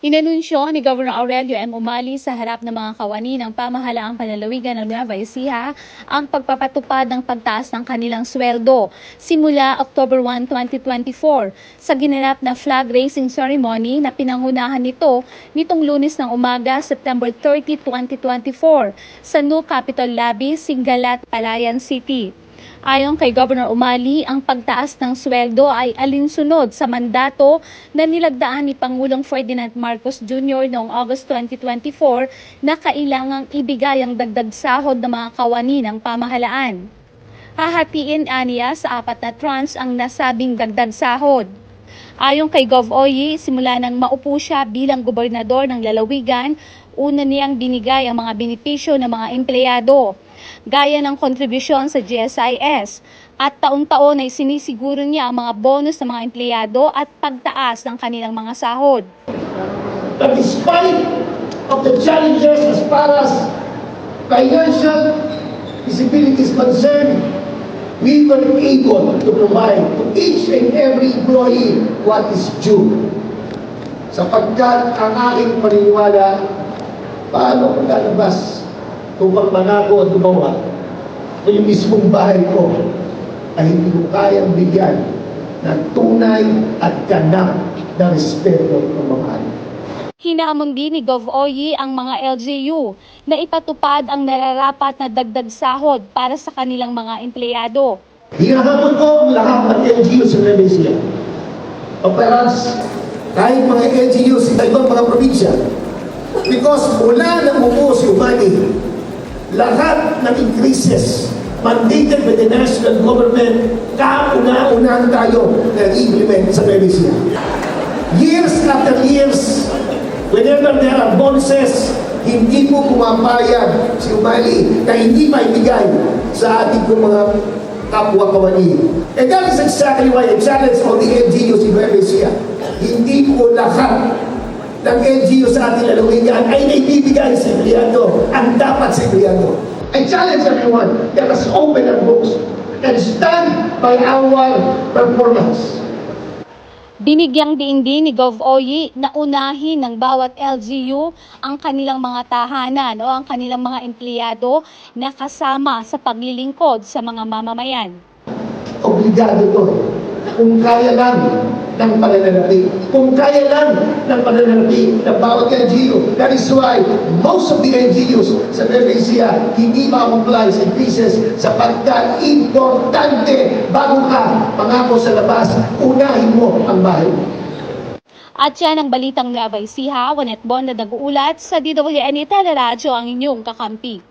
Inanunsyo ni Governor Aurelio M. Umali sa harap ng mga kawani ng pamahalaang panlalawigan ng Nueva Ecija ang pagpapatupad ng pagtaas ng kanilang sweldo simula October 1, 2024 sa ginanap na flag raising ceremony na pinangunahan nito nitong lunes ng umaga September 30, 2024 sa New Capitol Lobby, Singalat, Palayan City. Ayon kay Governor Umali, ang pagtaas ng sweldo ay alinsunod sa mandato na nilagdaan ni Pangulong Ferdinand Marcos Jr. noong August 2024 na kailangang ibigay ang dagdag sahod ng mga kawani ng pamahalaan. Hahatiin aniya sa apat na trans ang nasabing dagdag sahod. Ayon kay Gov. Oyi, simula nang maupo siya bilang gobernador ng lalawigan, una niyang binigay ang mga benepisyo ng mga empleyado, gaya ng kontribusyon sa GSIS, at taon-taon ay sinisiguro niya ang mga bonus ng mga empleyado at pagtaas ng kanilang mga sahod. that despite of the challenges as far as financial visibility is concerned, we were able to provide to each and every employee what is due. Sapagkat ang aking paniniwala, paano ko lalabas kung magmangako at gumawa o yung mismong bahay ko ay hindi ko kayang bigyan ng tunay at ganap na respeto ng mga anak. Hinamon din ni Gov. Oyi ang mga LGU na ipatupad ang nararapat na dagdag sahod para sa kanilang mga empleyado. Hinahamon ko ang lahat ng LGU sa Nevesia. Operas, kahit mga LGU sa ibang mga probinsya. Because mula nang umuo si Umani, lahat ng increases mandated by the national government, kauna-unahan tayo nag-implement sa Nevesia. Years after years, whenever there are bonuses, hindi mo pumapayag si Umali na hindi maibigay sa ating mga kapwa kawani. And that is exactly why I challenge all the LGUs in Ecija. Hindi po lahat ng LGU sa ating lalawigan ay naibibigay sa empleyado ang dapat empleyado. I challenge everyone, let us open our books and stand by our performance. Binigyang diin din ni Gov. Oyi na unahin ng bawat LGU ang kanilang mga tahanan o ang kanilang mga empleyado na kasama sa paglilingkod sa mga mamamayan. obligado to. Kung kaya lang ng pananalapi. Kung kaya lang ng pananalapi ng bawat LGU. That is why most of the LGUs sa PFACA hindi ma-comply sa increases sapagkat importante bago ka pangako sa labas, unahin mo ang bahay mo. At yan ang balitang Nueva Ecija, Wanet Bon na nag-uulat sa DWN Teleradyo ang inyong kakampi.